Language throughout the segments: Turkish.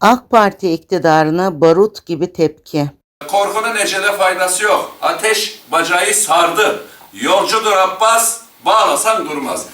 AK Parti iktidarına barut gibi tepki. Korkunun ecele faydası yok. Ateş bacağı sardı. Yolcudur Abbas, bağlasan durmaz.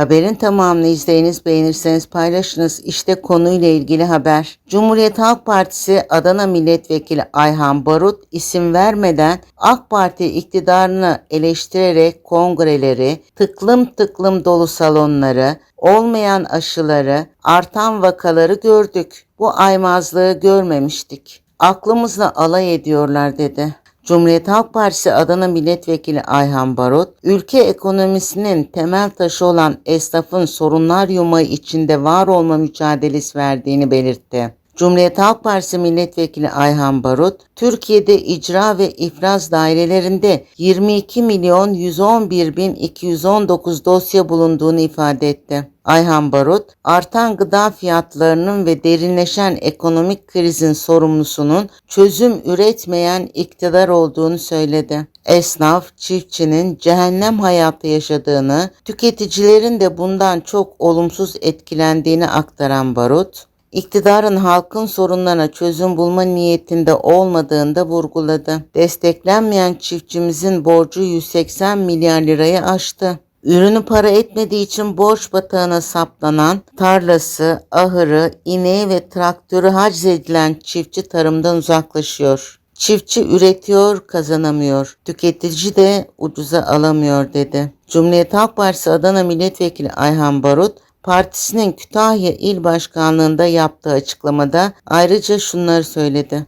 Haberin tamamını izleyiniz, beğenirseniz paylaşınız. İşte konuyla ilgili haber. Cumhuriyet Halk Partisi Adana Milletvekili Ayhan Barut isim vermeden AK Parti iktidarını eleştirerek kongreleri, tıklım tıklım dolu salonları, olmayan aşıları, artan vakaları gördük. Bu aymazlığı görmemiştik. Aklımızla alay ediyorlar dedi. Cumhuriyet Halk Partisi Adana Milletvekili Ayhan Barut, ülke ekonomisinin temel taşı olan esnafın sorunlar yumağı içinde var olma mücadelesi verdiğini belirtti. Cumhuriyet Halk Partisi Milletvekili Ayhan Barut, Türkiye'de icra ve ifraz dairelerinde 22 milyon 111 bin 219 dosya bulunduğunu ifade etti. Ayhan Barut, artan gıda fiyatlarının ve derinleşen ekonomik krizin sorumlusunun çözüm üretmeyen iktidar olduğunu söyledi. Esnaf, çiftçinin cehennem hayatı yaşadığını, tüketicilerin de bundan çok olumsuz etkilendiğini aktaran Barut, iktidarın halkın sorunlarına çözüm bulma niyetinde olmadığını da vurguladı. Desteklenmeyen çiftçimizin borcu 180 milyar lirayı aştı. Ürünü para etmediği için borç batağına saplanan tarlası, ahırı, ineği ve traktörü haciz edilen çiftçi tarımdan uzaklaşıyor. Çiftçi üretiyor, kazanamıyor. Tüketici de ucuza alamıyor dedi. Cumhuriyet Halk Partisi Adana Milletvekili Ayhan Barut, partisinin Kütahya İl Başkanlığında yaptığı açıklamada ayrıca şunları söyledi.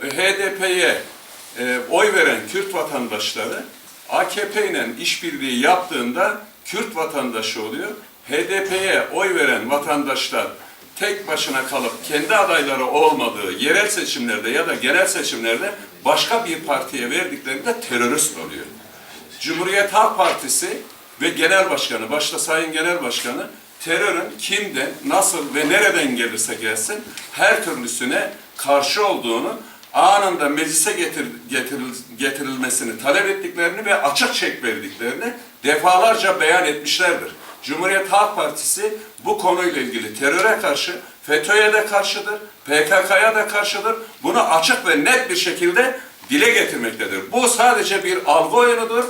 HDP'ye e, oy veren Kürt vatandaşları AKP ile işbirliği yaptığında Kürt vatandaşı oluyor. HDP'ye oy veren vatandaşlar tek başına kalıp kendi adayları olmadığı yerel seçimlerde ya da genel seçimlerde başka bir partiye verdiklerinde terörist oluyor. Cumhuriyet Halk Partisi ve Genel Başkanı, başta Sayın Genel Başkanı terörün kimden, nasıl ve nereden gelirse gelsin her türlüsüne karşı olduğunu anında meclise getir, getiril, getirilmesini talep ettiklerini ve açık çek verdiklerini defalarca beyan etmişlerdir. Cumhuriyet Halk Partisi bu konuyla ilgili teröre karşı, FETÖ'ye de karşıdır, PKK'ya da karşıdır. Bunu açık ve net bir şekilde dile getirmektedir. Bu sadece bir algı oyunudur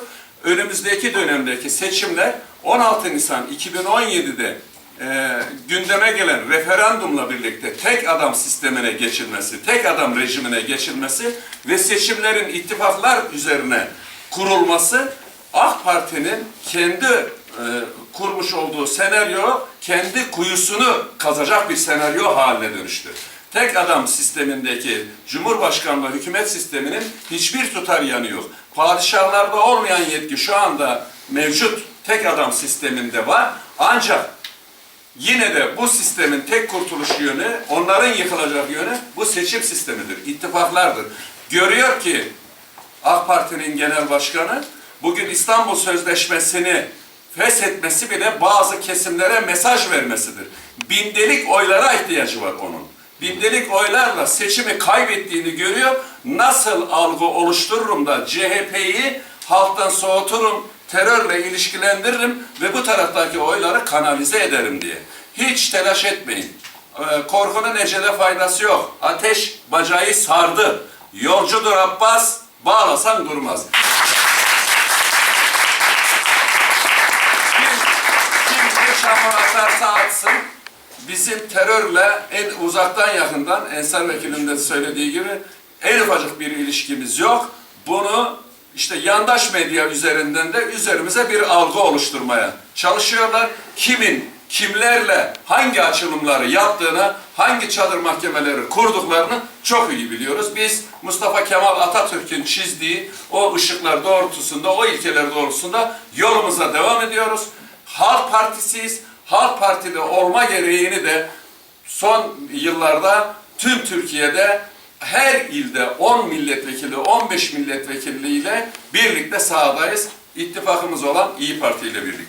önümüzdeki dönemdeki seçimler 16 Nisan 2017'de e, gündeme gelen referandumla birlikte tek adam sistemine geçilmesi, tek adam rejimine geçilmesi ve seçimlerin ittifaklar üzerine kurulması AK Parti'nin kendi e, kurmuş olduğu senaryo kendi kuyusunu kazacak bir senaryo haline dönüştü. Tek adam sistemindeki Cumhurbaşkanlığı hükümet sisteminin hiçbir tutar yanı yok. Padişahlarda olmayan yetki şu anda mevcut tek adam sisteminde var. Ancak yine de bu sistemin tek kurtuluş yönü, onların yıkılacak yönü bu seçim sistemidir, ittifaklardır. Görüyor ki AK Parti'nin genel başkanı bugün İstanbul Sözleşmesi'ni feshetmesi bile bazı kesimlere mesaj vermesidir. Bindelik oylara ihtiyacı var onun bindelik oylarla seçimi kaybettiğini görüyor. Nasıl algı oluştururum da CHP'yi halktan soğuturum, terörle ilişkilendiririm ve bu taraftaki oyları kanalize ederim diye. Hiç telaş etmeyin. Ee, Korkunun ecele faydası yok. Ateş bacağı sardı. Yolcudur Abbas, bağlasan durmaz. Kim, kim bir şamur atarsa atsın, bizim terörle en uzaktan yakından Ensar Vekil'in de söylediği gibi en ufacık bir ilişkimiz yok. Bunu işte yandaş medya üzerinden de üzerimize bir algı oluşturmaya çalışıyorlar. Kimin, kimlerle hangi açılımları yaptığını, hangi çadır mahkemeleri kurduklarını çok iyi biliyoruz. Biz Mustafa Kemal Atatürk'ün çizdiği o ışıklar doğrultusunda, o ilkeler doğrultusunda yolumuza devam ediyoruz. Halk Partisiyiz. Halk Partili olma gereğini de son yıllarda tüm Türkiye'de her ilde 10 milletvekili, 15 milletvekilliğiyle birlikte sahadayız. İttifakımız olan İyi Parti ile birlikte.